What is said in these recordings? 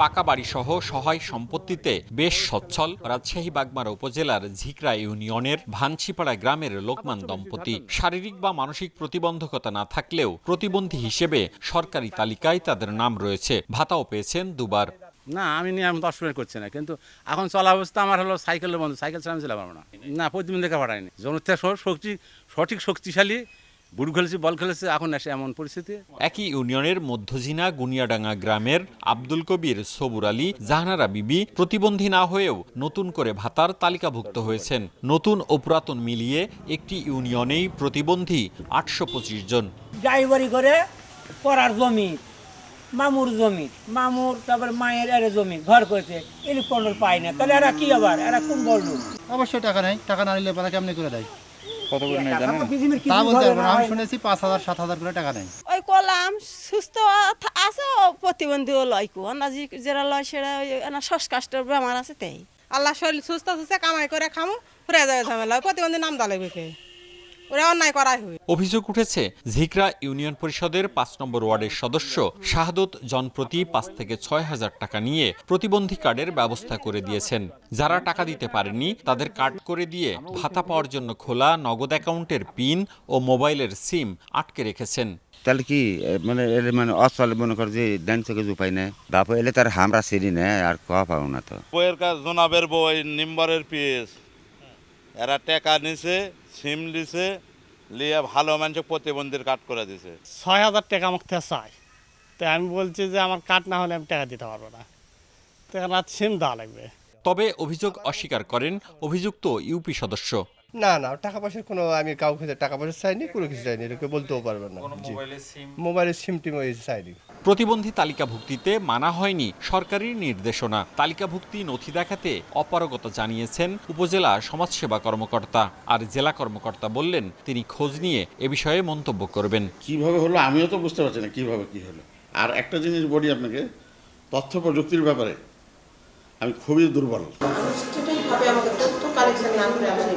পাকা বাড়িসহ সহায় সম্পত্তিতে বেশ সচ্ছল রাজশাহী বাগমারা উপজেলার ঝিকরা ইউনিয়নের ভানছিপাড়া গ্রামের লোকমান দম্পতি। শারীরিক বা মানসিক প্রতিবন্ধকতা না থাকলেও প্রতিবন্ধী হিসেবে সরকারি তালিকায় তাদের নাম রয়েছে। ভাতাও পেয়েছেন দুবার। না, আমি নিয়ে আমি দশ অসুবিধা করছি না, কিন্তু এখন চলা অবস্থা আমার হলো সাইকেলের বন্ধ, সাইকেল চালাতে পারব না। না প্রতিদিন দেখা পাঠায়নি জনতা শক্তি, সঠিক শক্তিশালী বুট খেলেছি বল খেলেছে এখন এসে এমন পরিস্থিতি। একই ইউনিয়নের মধ্যজিনা গুনিয়াডাঙ্গা গ্রামের আব্দুল কবির সবুর আলী জাহানারা বিবি প্রতিবন্ধী না হয়েও নতুন করে ভাতার তালিকাভুক্ত হয়েছেন। নতুন ও পুরাতন মিলিয়ে একটি ইউনিয়নেই প্রতিবন্ধী আটশো পঁচিশ জন। ড্রাইভারি করে পড়ার জমি মামুর জমি মামুর তারপর মায়ের এর জমি ঘর করেছে ইলেকট্রনের পায় না। তাহলে এরা কি আবার? এরা কোন বলল অবশ্যই টাকা নেই টাকা না নিলে পাতা কেমনি করে দেয়? কত করে নেয় জানেন? তা বলতে পারব না না আমি শুনেছি পাঁচ হাজার সাত হাজার করে টাকা নেয়। ওই কলাম সুস্থ আছে প্রতিবন্ধীও লয় কো। না যে লয় সেটা ওই না শ্বাসকষ্টের বেমার আছে তাই। আল্লাহ শরীর সুস্থ আছে কামাই করে খামু ফুরে যাবে ঝামেলা প্রতিবন্ধী নাম দালে কে? ওরা অন্যায় করাই হবে। অভিযোগ উঠেছে ঝিকরা ইউনিয়ন পরিষদের পাঁচ নম্বর ওয়ার্ডের সদস্য শাহাদত জনপ্রতি পাঁচ থেকে ছয় হাজার টাকা নিয়ে প্রতিবন্ধী কার্ডের ব্যবস্থা করে দিয়েছেন। যারা টাকা দিতে পারেননি তাদের কার্ড করে দিয়ে ভাতা পাওয়ার জন্য খোলা নগদ অ্যাকাউন্টের পিন ও মোবাইলের সিম আটকে রেখেছেন। তাহলে কি মানে এর মানে অচল মনে কর যে ডান চোখে উপায় নেই বাপ এলে তার হামরা সিঁড়ি নেই আর কওয়া পাবো না তো। বইয়ের কাজ জোনাবের বই নিম্বরের পিস। এরা টাকা নিছে সিম দিছে লিয়ে ভালো মানুষ প্রতিবন্ধীর কাট করে দিছে। ছয় হাজার টাকা আমাকে থেকে চাই। তো আমি বলছি যে আমার কাট না হলে আমি টাকা দিতে পারব না। তো এখন আর সিম দেওয়া লাগবে। তবে অভিযোগ অস্বীকার করেন অভিযুক্ত ইউপি সদস্য। না না টাকা পয়সার কোনো আমি কাউকে টাকা পয়সা চাইনি কোনো কিছু চাইনি এটাকে বলতেও পারবেন না। মোবাইলের সিম টিম ওই চাইনি। প্রতিবন্ধী তালিকাভুক্তিতে মানা হয়নি সরকারি নির্দেশনা। তালিকাভুক্তি নথি দেখাতে অপারগতা জানিয়েছেন উপজেলা সমাজসেবা কর্মকর্তা। আর জেলা কর্মকর্তা বললেন তিনি খোঁজ নিয়ে এ বিষয়ে মন্তব্য করবেন। কীভাবে হলো আমিও তো বুঝতে পারছি না কীভাবে কি হলো। আর একটা জিনিস বলি আপনাকে তথ্য প্রযুক্তির ব্যাপারে। আমি খুবই দুর্বল। ভাবে আমাকে তথ্য কালেকশন না করে আমার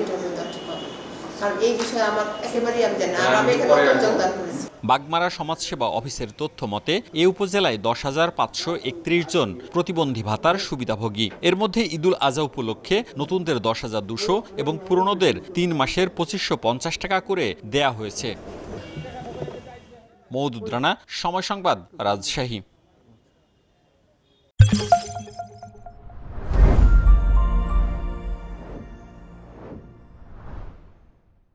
কারণ এই বিষয়ে আমার একেবারেই আমি জানি আর আমি এখানে যোগদান করেছি বাগমারা সমাজসেবা অফিসের তথ্য মতে, এ উপজেলায় দশ হাজার পাঁচশো একত্রিশ জন প্রতিবন্ধী ভাতার সুবিধাভোগী। এর মধ্যে ঈদুল আজহা উপলক্ষে নতুনদের দশ হাজার দুশো এবং পুরনোদের তিন মাসের পঁচিশশো পঞ্চাশ টাকা করে দেয়া হয়েছে। মৌদুদ রানা, সময় সংবাদ, রাজশাহী।